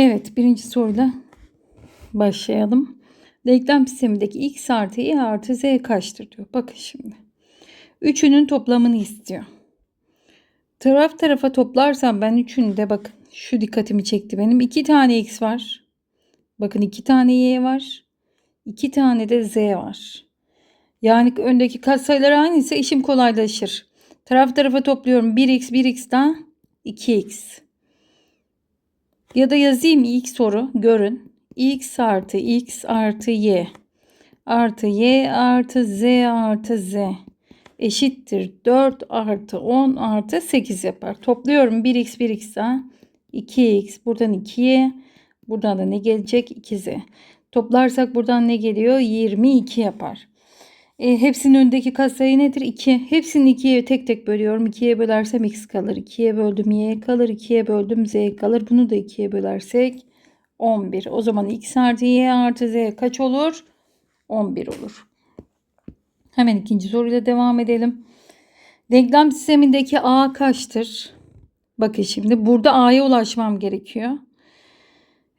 Evet birinci soruyla başlayalım. Denklem sistemindeki x artı y artı z kaçtır diyor. Bakın şimdi. Üçünün toplamını istiyor. Taraf tarafa toplarsam ben üçünü de bakın şu dikkatimi çekti benim. iki tane x var. Bakın iki tane y var. iki tane de z var. Yani öndeki katsayılar aynıysa işim kolaylaşır. Taraf tarafa topluyorum. 1x 1x daha 2x. Ya da yazayım ilk soru görün. x artı x artı y artı y artı z artı z eşittir 4 artı 10 artı 8 yapar. Topluyorum 1x 1x daha 2x buradan 2y buradan da ne gelecek 2z. Toplarsak buradan ne geliyor 22 yapar. E, hepsinin önündeki katsayı nedir? 2. Hepsini 2'ye tek tek bölüyorum. 2'ye bölersem x kalır. 2'ye böldüm y kalır. 2'ye böldüm z kalır. Bunu da 2'ye bölersek 11. O zaman x artı y artı z kaç olur? 11 olur. Hemen ikinci soruyla devam edelim. Denklem sistemindeki a kaçtır? Bakın şimdi burada a'ya ulaşmam gerekiyor.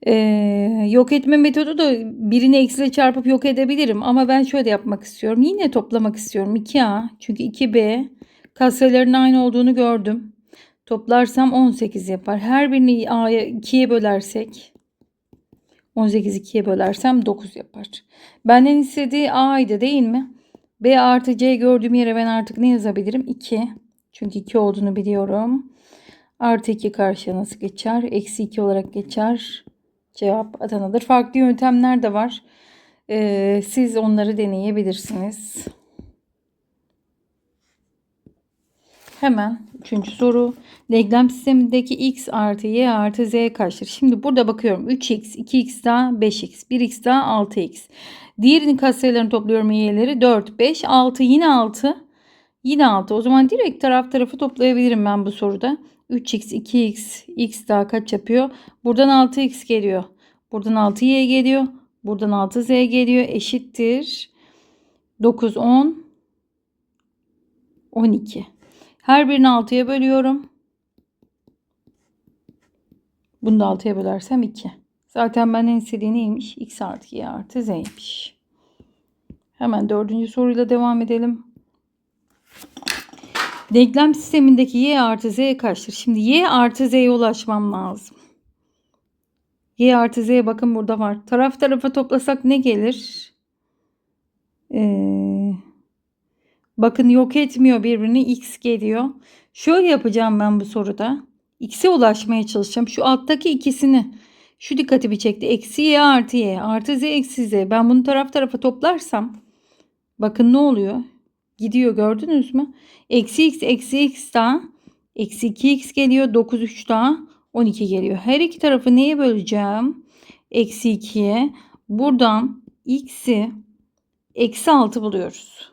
Ee, yok etme metodu da birini eksiyle çarpıp yok edebilirim. Ama ben şöyle yapmak istiyorum. Yine toplamak istiyorum. 2A çünkü 2B katsayıların aynı olduğunu gördüm. Toplarsam 18 yapar. Her birini A'ya 2'ye bölersek 18 2'ye bölersem 9 yapar. Benden istediği A'ydı değil mi? B artı C gördüğüm yere ben artık ne yazabilirim? 2. Çünkü 2 olduğunu biliyorum. Artı 2 karşıya nasıl geçer? Eksi 2 olarak geçer. Cevap Adana'dır. Farklı yöntemler de var. Ee, siz onları deneyebilirsiniz. Hemen üçüncü soru. Denklem sistemindeki x artı y artı z kaçtır? Şimdi burada bakıyorum. 3x, 2x daha 5x, 1x daha 6x. Diğerinin katsayılarını topluyorum y'leri. 4, 5, 6 yine 6. Yine 6. O zaman direkt taraf tarafı toplayabilirim ben bu soruda. 3x, 2x, x daha kaç yapıyor? Buradan 6x geliyor. Buradan 6y geliyor. Buradan 6z geliyor. Eşittir. 9, 10, 12. Her birini 6'ya bölüyorum. Bunu da 6'ya bölersem 2. Zaten benden istediği neymiş? X artı Y artı Z'ymiş. Hemen dördüncü soruyla devam edelim. Denklem sistemindeki y artı z kaçtır? Şimdi y artı z'ye ulaşmam lazım. y artı z bakın burada var. Taraf tarafa toplasak ne gelir? Ee, bakın yok etmiyor birbirini. x geliyor. Şöyle yapacağım ben bu soruda. x'e ulaşmaya çalışacağım. Şu alttaki ikisini. Şu dikkatimi çekti. Eksi y artı y artı z eksi z. Ben bunu taraf tarafa toplarsam bakın ne oluyor? Gidiyor gördünüz mü? Eksi x eksi x daha eksi 2x geliyor. 9 3 daha 12 geliyor. Her iki tarafı neye böleceğim? Eksi 2'ye. Buradan x'i eksi 6 buluyoruz.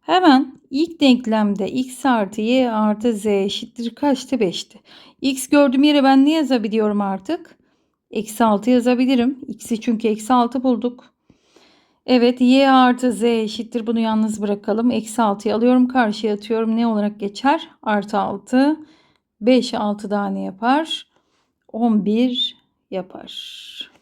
Hemen ilk denklemde x artı y artı z eşittir kaçtı? 5'ti. x gördüğüm yere ben ne yazabiliyorum artık? Eksi 6 yazabilirim. x'i çünkü eksi 6 bulduk. Evet y artı z eşittir. Bunu yalnız bırakalım. Eksi 6'yı alıyorum. Karşıya atıyorum. Ne olarak geçer? Artı 6. 5 6 daha ne yapar? 11 yapar.